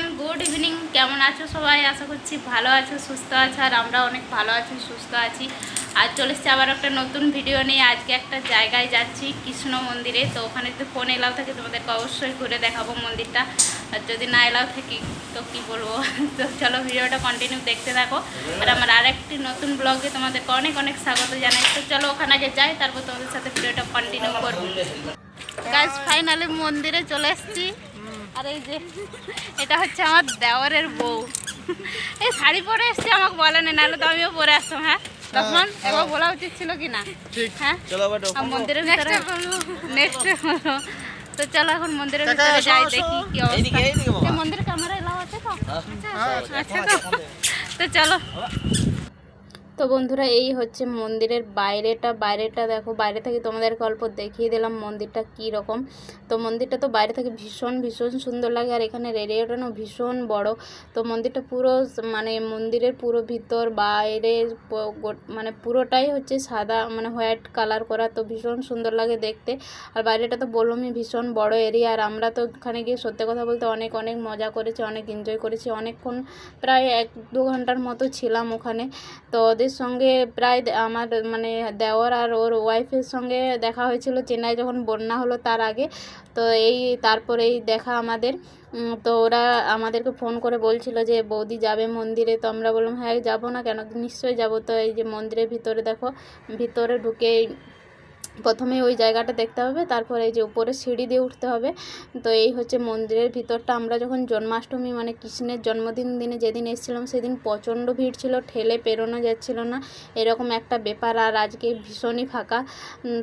Everyone good evening কেমন আছো সবাই? আশা করছি ভালো আছো, সুস্থ আছো, আর আমরা অনেক ভালো আছি, সুস্থ আছি। আর চলে এসছি আবার একটা নতুন ভিডিও নিয়ে। আজকে একটা জায়গায় যাচ্ছি, কৃষ্ণ মন্দিরে। তো ওখানে যদি ফোন এলাও থাকে, তোমাদেরকে অবশ্যই ঘুরে দেখাবো মন্দিরটা। আর যদি না এলাও থাকি, তো কি বলব? তো চলো ভিডিওটা কন্টিনিউ দেখতে থাকো। আর আমার আরেকটি নতুন ব্লগে তোমাদেরকে অনেক অনেক স্বাগত জানাই। তো চলো ওখানে আগে যাই, তারপর তোমাদের সাথে ভিডিওটা কন্টিনিউ করব। গাছ ফাইনালি মন্দিরে চলে এসেছি। আর এই যে এটা হচ্ছে আমার দেওয়ারের বউ। এই শাড়ি পরে এসছে আমাকে বলেনি নাহলে তো আমিও পরে আসতাম হ্যাঁ? তখন এবার বলা উচিত ছিল কি না? হ্যাঁ। মন্দিরের ভিতরে নেক্সট তো চলো এখন মন্দিরের ভিতরে যাই দেখি কি অবস্থা। এইদিকে বাবা। এই মন্দিরে ক্যামেরা এলাও আছে তো? হ্যাঁ, আচ্ছা তো তো চলো। তো বন্ধুরা, এই হচ্ছে মন্দিরের বাইরেটা। বাইরেটা দেখো, বাইরে থেকে তোমাদেরকে অল্প দেখিয়ে দিলাম মন্দিরটা কি রকম। তো মন্দিরটা তো বাইরে থেকে ভীষণ ভীষণ সুন্দর লাগে, আর এখানে রেডিওটানো ভীষণ বড়। তো মন্দিরটা পুরো মানে মন্দিরের পুরো ভিতর, বাইরে মানে পুরোটাই হচ্ছে সাদা মানে হোয়াইট কালার করা, তো ভীষণ সুন্দর লাগে দেখতে। আর বাইরেটা তো বললামই ভীষণ বড় এরিয়া, আর আমরা তো ওখানে গিয়ে সত্যি কথা বলতে অনেক অনেক মজা করেছি, অনেক এনজয় করেছি। অনেকক্ষণ প্রায় এক দু ঘণ্টার মতো ছিলাম ওখানে। তো ওদের সঙ্গে প্রায় আমার মানে দেওয়ার আর ওর ওয়াইফের সঙ্গে দেখা হয়েছিল চেন্নাই যখন বন্যা হলো তার আগে। তো এই, তারপরেই দেখা আমাদের। তো ওরা আমাদেরকে ফোন করে বলছিল যে, বৌদি যাবে মন্দিরে। তো আমরা বললাম হ্যাঁ যাব না কেন? নিশ্চয়ই যাব। তো এই যে মন্দিরের ভিতরে দেখো, ভিতরে ঢুকে প্রথমে ওই জায়গাটা দেখতে হবে, তারপরে এই যে উপরে সিঁড়ি দিয়ে উঠতে হবে। তো এই হচ্ছে মন্দিরের ভিতরটা। আমরা যখন জন্মাষ্টমী মানে কৃষ্ণের জন্মদিন দিনে যেদিন এসেছিলাম, সেদিন প্রচণ্ড ভিড় ছিল, ঠেলে পেরোনো যাচ্ছিল না। এরকম একটা ব্যাপার, আর আজকে ভীষণই ফাঁকা।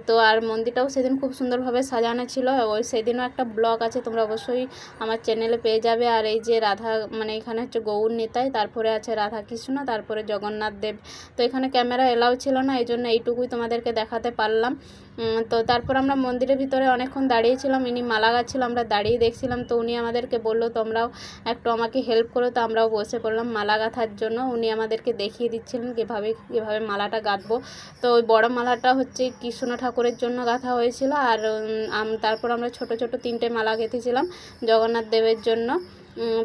তো আর মন্দিরটাও সেদিন খুব সুন্দরভাবে সাজানো ছিল। ওই সেদিনও একটা ব্লগ আছে, তোমরা অবশ্যই আমার চ্যানেলে পেয়ে যাবে। আর এই যে রাধা মানে এখানে হচ্ছে গৌর নিতাই, তারপরে আছে রাধা কৃষ্ণ, তারপরে জগন্নাথ দেব। তো এখানে ক্যামেরা এলাও ছিল না এই জন্য এইটুকুই তোমাদেরকে দেখাতে পারলাম। তো তারপর আমরা মন্দিরের ভিতরে অনেকক্ষণ দাঁড়িয়েছিলাম, ইনি মালা গাচ্ছিল, আমরা দাঁড়িয়ে দেখছিলাম, তো উনি আমাদেরকে বলল, তোমরাও একটু আমাকে হেল্প করো। তো আমরাও বসে পড়লাম মালা গাঁথার জন্য। উনি আমাদেরকে দেখিয়ে দিচ্ছিলেন কীভাবে কীভাবে মালাটা গাঁথবো। তো ওই বড়ো মালাটা হচ্ছে কৃষ্ণ ঠাকুরের জন্য গাঁথা হয়েছিল, আর তারপর আমরা ছোট ছোট তিনটে মালা গেঁথেছিলাম জগন্নাথ দেবের জন্য।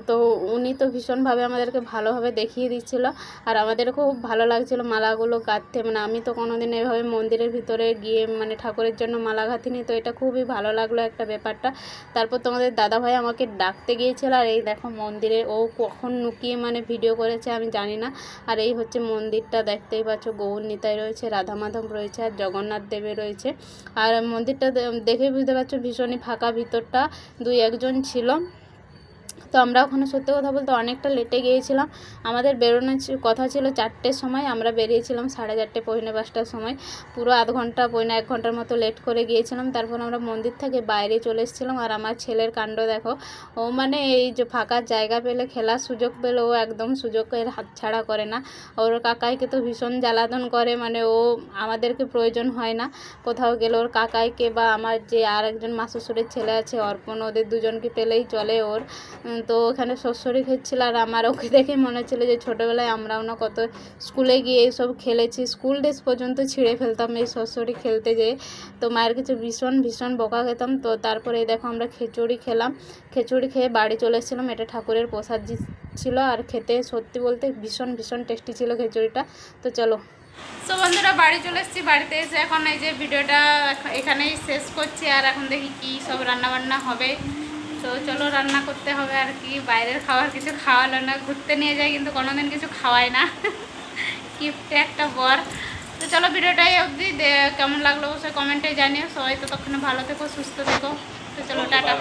তো উনি তো ভীষণভাবে আমাদেরকে ভালোভাবে দেখিয়ে দিচ্ছিল। আর আমাদের খুব ভালো লাগছিল মালাগুলো গাঁথতে মানে আমি তো কোনোদিন এভাবে মন্দিরের ভিতরে গিয়ে মানে ঠাকুরের জন্য মালা গাঁথিনি তো এটা খুবই ভালো লাগল একটা ব্যাপারটা। তারপর তোমাদের দাদাভাই আমাকে ডাকতে গিয়েছিল, আর এই দেখো মন্দিরে ও কখন নুকিয়ে মানে ভিডিও করেছে আমি জানি না। আর এই হচ্ছে মন্দিরটা দেখতেই পাচ্ছ গৌর নিতাই রয়েছে রাধা মাধব রয়েছে, আর জগন্নাথ দেবে রয়েছে। আর মন্দিরটা দেখে বুঝতে পারছ ভীষণই ফাঁকা ভিতরটা। দুই একজন ছিল। তো আমরা ওখানে সত্যি কথা বলতে অনেকটা লেটে গিয়েছিলাম। আমাদের বেরোনোর কথা ছিল চারটের সময়, আমরা বেরিয়েছিলাম সাড়ে চারটে, পৌনে পাঁচটার সময়। পুরো আধ ঘণ্টা, পৌনে এক ঘণ্টার মতো লেট করে গিয়েছিলাম। তারপর আমরা মন্দির থেকে বাইরে চলে এসেছিলাম। আর আমার ছেলের কাণ্ড দেখো, ও মানে এই যে ফাঁকা জায়গা পেলে, খেলার সুযোগ পেলে, ও একদম সুযোগের হাতছাড়া করে না। ওর কাকাইকে তো ভীষণ জ্বালাতন করে মানে ও আমাদেরকে প্রয়োজন হয় না। কোথাও গেলে ওর কাকাইকে বা আমার যে আর একজন মাসুসুরের ছেলে আছে, অর্পণ, ওদের দুজনকে পেলেই চলে ওর। তো ওখানে শস্যরি খেয়েছিল আর আমার ওকে দেখে মনে হচ্ছিল যে ছোটোবেলায় আমরাও না কত স্কুলে গিয়ে এইসব খেলেছি। স্কুল ড্রেস পর্যন্ত ছিঁড়ে ফেলতাম এই শস্যরি খেলতে যেয়ে তো মায়ের কিছু ভীষণ ভীষণ বকা খেতাম। তো তারপরে দেখো আমরা খিচুড়ি খেলাম। খিচুড়ি খেয়ে বাড়ি চলে এসেছিলাম। এটা ঠাকুরের প্রসাদ ছিল আর খেতে সত্যি বলতে ভীষণ ভীষণ টেস্টি ছিল খিচুড়িটা। তো চলো। তো বন্ধুরা বাড়ি চলে এসেছি। বাড়িতে এসে এখন এই যে ভিডিওটা এখ- এখানেই শেষ করছি। আর এখন দেখি কি সব রান্না বান্না হবে। তো চলো রান্না করতে হবে আর কি। বাইরের খাবার কিছু খাওয়ালো না ঘুরতে নিয়ে যায় কিন্তু কোনোদিন কিছু খাওয়ায় না। গিফটে একটা বর। তো চলো ভিডিওটাই অবধি কেমন লাগল অবশ্যই কমেন্টে জানিও। সবাই তো তখন ভালো থেকো সুস্থ থেকো। তো চলো টাটা।